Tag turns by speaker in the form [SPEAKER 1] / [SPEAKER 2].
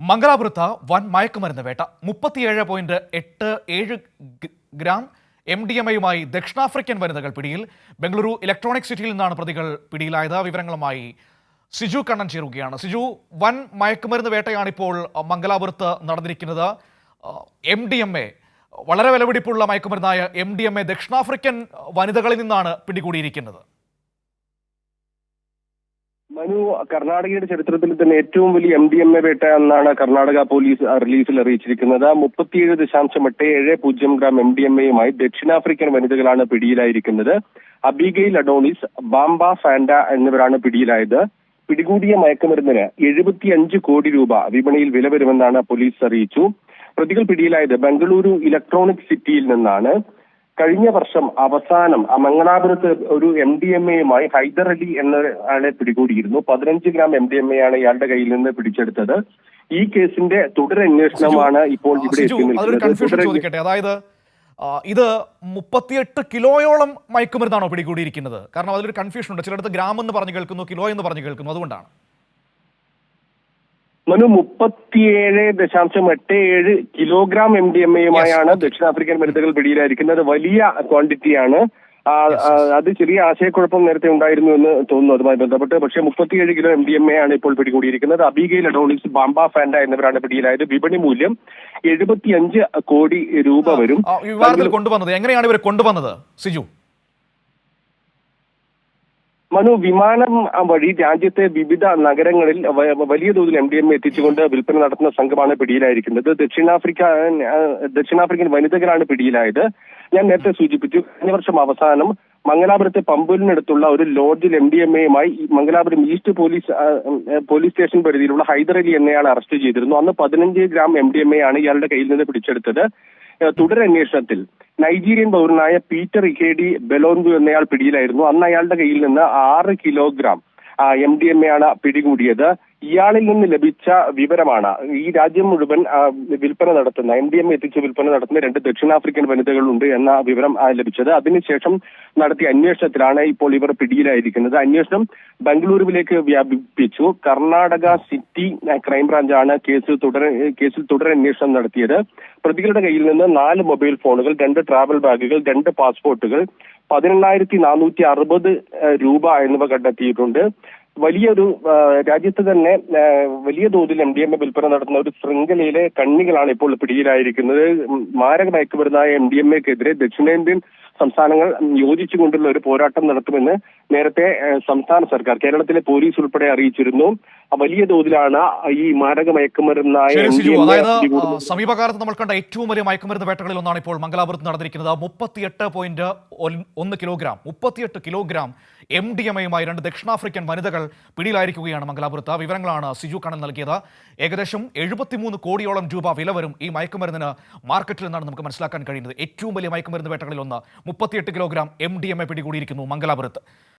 [SPEAKER 1] മംഗലാപുരത്ത് വൻ മയക്കുമരുന്ന് വേട്ട. മുപ്പത്തിയേഴ് പോയിന്റ് എട്ട് ഏഴ് ഗ്രാം എം ഡി എം എയുമായി ദക്ഷിണാഫ്രിക്കൻ വനിതകൾ പിടിയിൽ. ബംഗളൂരു ഇലക്ട്രോണിക് സിറ്റിയിൽ നിന്നാണ് പ്രതികൾ പിടിയിലായത്. വിവരങ്ങളുമായി സിജു കണ്ണൻ ചേരുകയാണ്. സിജു വൻ മയക്കുമരുന്ന് വേട്ടയാണിപ്പോൾ മംഗലാപുരത്ത് നടന്നിരിക്കുന്നത്. എം ഡി എം എ വളരെ വിലപിടിപ്പുള്ള മയക്കുമരുന്നായ എം ഡി എം എ ദക്ഷിണാഫ്രിക്കൻ വനിതകളിൽ നിന്നാണ് പിടികൂടിയിരിക്കുന്നത്.
[SPEAKER 2] മനു കർണാടകയുടെ ചരിത്രത്തിൽ തന്നെ ഏറ്റവും വലിയ എം ഡി എം എ വേട്ട എന്നാണ് കർണാടക പോലീസ് റിലീസിൽ അറിയിച്ചിരിക്കുന്നത്. മുപ്പത്തിയേഴ് ദശാംശം എട്ട് ഏഴ് പൂജ്യം ഗ്രാം എം ഡി എം എയുമായി ദക്ഷിണാഫ്രിക്കൻ വനിതകളാണ് പിടിയിലായിരിക്കുന്നത്. അബിഗെയിൽ അഡോണിസ് ബാംബ ഫാൻഡ എന്നിവരാണ് പിടിയിലായത്. പിടികൂടിയ മയക്കുമരുന്നിന് എഴുപത്തിയഞ്ച് കോടി രൂപ വിപണിയിൽ വില വരുമെന്നാണ് പോലീസ് അറിയിച്ചു. പ്രതികൾ പിടിയിലായത് ബംഗളൂരു ഇലക്ട്രോണിക് സിറ്റിയിൽ നിന്നാണ്. കഴിഞ്ഞ വർഷം അവസാനം ആ മംഗലാപുരത്ത് ഒരു എം ഡി എം എയുമായി ഹൈദർ അലി എന്ന ആളെ പിടികൂടിയിരുന്നു. പതിനഞ്ച് gram M D M A ആണ് ഇയാളുടെ കയ്യിൽ നിന്ന് പിടിച്ചെടുത്തത്. ഈ കേസിന്റെ തുടരന്വേഷണമാണ് ഇപ്പോൾ ഇവിടെ എത്തി നിൽക്കുന്നത്.
[SPEAKER 1] അതായത് ഇത് മുപ്പത്തിയെട്ട് കിലോയോളം മയക്കുമരുന്നാണോ പിടികൂടിയിരിക്കുന്നത്? കാരണം അതിലൊരു കൺഫ്യൂഷൻ ഉണ്ട്. ചിലടത്ത് ഗ്രാം എന്ന് പറഞ്ഞു കേൾക്കുന്നു കിലോ എന്ന് പറഞ്ഞു കേൾക്കുന്നു. അതുകൊണ്ടാണ്.
[SPEAKER 2] മനു മുപ്പത്തിയേഴ് ദശാംശം എട്ട് ഏഴ് കിലോഗ്രാം എം ഡി എം എയുമായാണ് ദക്ഷിണാഫ്രിക്കൻ മരുന്നുകൾ പിടിയിലായിരിക്കുന്നത്. വലിയ ക്വാണ്ടിറ്റിയാണ്. അത് ചെറിയ ആശയക്കുഴപ്പം നേരത്തെ ഉണ്ടായിരുന്നു എന്ന് തോന്നുന്നു അതുമായി ബന്ധപ്പെട്ട്. പക്ഷേ മുപ്പത്തിയേഴ് kilo M D M A ആണ് ഇപ്പോൾ പിടികൂടിയിരിക്കുന്നത്. അബിഗയിൽ അഡോണിസ് ബാംബ ഫാൻഡ എന്നിവരാണ് പിടിയിലായത്. വിപണി മൂല്യം എഴുപത്തിയഞ്ച് കോടി രൂപ വരും.
[SPEAKER 1] കൊണ്ടുവന്നത്. എങ്ങനെയാണ് ഇവർ കൊണ്ടുവന്നത് സിജു?
[SPEAKER 2] മനു വിമാനം വഴി രാജ്യത്തെ വിവിധ നഗരങ്ങളിൽ വലിയ തോതിൽ എം ഡി എം എത്തിച്ചുകൊണ്ട് വിൽപ്പന നടത്തുന്ന സംഘമാണ് പിടിയിലായിരിക്കുന്നത്. ദക്ഷിണാഫ്രിക്ക ദക്ഷിണാഫ്രിക്കൻ വനിതകളാണ് പിടിയിലായത്. ഞാൻ നേരത്തെ സൂചിപ്പിച്ചു കഴിഞ്ഞ വർഷം അവസാനം മംഗലാപുരത്തെ പമ്പൂരിനടുത്തുള്ള ഒരു ലോഡ്ജിൽ എം ഡി എം എയുമായി Mangalapuram east police police station പരിധിയിലുള്ള ഹൈദരലി എന്നയാൾ അറസ്റ്റ് ചെയ്തിരുന്നു. അന്ന് പതിനഞ്ച് gram M D M A ആണ് ഇയാളുടെ കയ്യിൽ നിന്ന് പിടിച്ചെടുത്തത്. തുടരന്വേഷണത്തിൽ നൈജീരിയൻ പൗരനായ പീറ്റർ ഇക്കേഡി ബെലോൻഗു എന്നയാൾ പിടിയിലായിരുന്നു. അന്ന് അയാളുടെ കയ്യിൽ നിന്ന് ആറ് kilogram M D M A ആണ് പിടികൂടിയത്. ഇയാളിൽ നിന്ന് ലഭിച്ച വിവരമാണ്. ഈ രാജ്യം മുഴുവൻ വിൽപ്പന നടത്തുന്ന എം ഡി എം എത്തിച്ച് വിൽപ്പന നടത്തുന്ന രണ്ട് ദക്ഷിണാഫ്രിക്കൻ വനിതകളുണ്ട് എന്ന വിവരം ലഭിച്ചത്. അതിനുശേഷം നടത്തിയ അന്വേഷണത്തിലാണ് ഇപ്പോൾ ഇവർ പിടിയിലായിരിക്കുന്നത്. അന്വേഷണം ബംഗളൂരുവിലേക്ക് വ്യാപിപ്പിച്ചു. കർണാടക സിറ്റി ക്രൈംബ്രാഞ്ചാണ് കേസിൽ തുടർ കേസിൽ തുടരന്വേഷണം നടത്തിയത്. പ്രതികളുടെ കയ്യിൽ നിന്ന് നാല് മൊബൈൽ ഫോണുകൾ രണ്ട് ട്രാവൽ ബാഗുകൾ രണ്ട് പാസ്പോർട്ടുകൾ പതിനെണ്ണായിരത്തി നാനൂറ്റി അറുപത് രൂപ എന്നിവ കണ്ടെത്തിയിട്ടുണ്ട്. വലിയൊരു രാജ്യത്ത് തന്നെ വലിയ തോതിൽ എം ഡി എം എ വിൽപ്പന നടത്തുന്ന ഒരു ശൃംഖലയിലെ കണ്ണികളാണ് ഇപ്പോൾ പിടിയിലായിരിക്കുന്നത്. മാരക മയക്കുമരുന്നായ എം ഡി എം എക്കെതിരെ ദക്ഷിണേന്ത്യൻ സംസ്ഥാനങ്ങൾ യോജിച്ചുകൊണ്ടുള്ള ഒരു പോരാട്ടം നടത്തുമെന്ന് നേരത്തെ സംസ്ഥാന സർക്കാർ കേരളത്തിലെ പോലീസ് ഉൾപ്പെടെ അറിയിച്ചിരുന്നു. വലിയ തോതിലാണ് ഈ മാരക മയക്കുമരുന്നായ
[SPEAKER 1] അതായത് സമീപകാലത്ത് നമ്മൾ കണ്ട ഏറ്റവും വലിയ മയക്കുമരുന്ന് വേട്ടകളിൽ ഒന്നാണ് ഇപ്പോൾ മംഗലാപുരത്ത് നടന്നിരിക്കുന്നത്. മുപ്പത്തിയെട്ട് പോയിന്റ് ഒന്ന് കിലോഗ്രാം മുപ്പത്തിയെട്ട് കിലോഗ്രാം എം ഡി എം എയുമായി രണ്ട് ദക്ഷിണാഫ്രിക്കൻ വനിതകൾ പിടിയിലായിരിക്കുകയാണ് മംഗലാപുരത്ത്. വിവരങ്ങളാണ് സിജു കണ്ണൻ നൽകിയത്. ഏകദേശം എഴുപത്തിമൂന്ന് കോടിയോളം രൂപ വില വരും ഈ മയക്കുമരുന്നിന് മാർക്കറ്റിൽ നിന്നാണ് നമുക്ക് മനസ്സിലാക്കാൻ കഴിയുന്നത്. ഏറ്റവും വലിയ മയക്കുമരുന്ന് വേട്ടകളിൽ ഒന്ന്. മുപ്പത്തിയെട്ട് kilogram M D M A പിടികൂടിയിരിക്കുന്നു മംഗലാപുരത്ത്.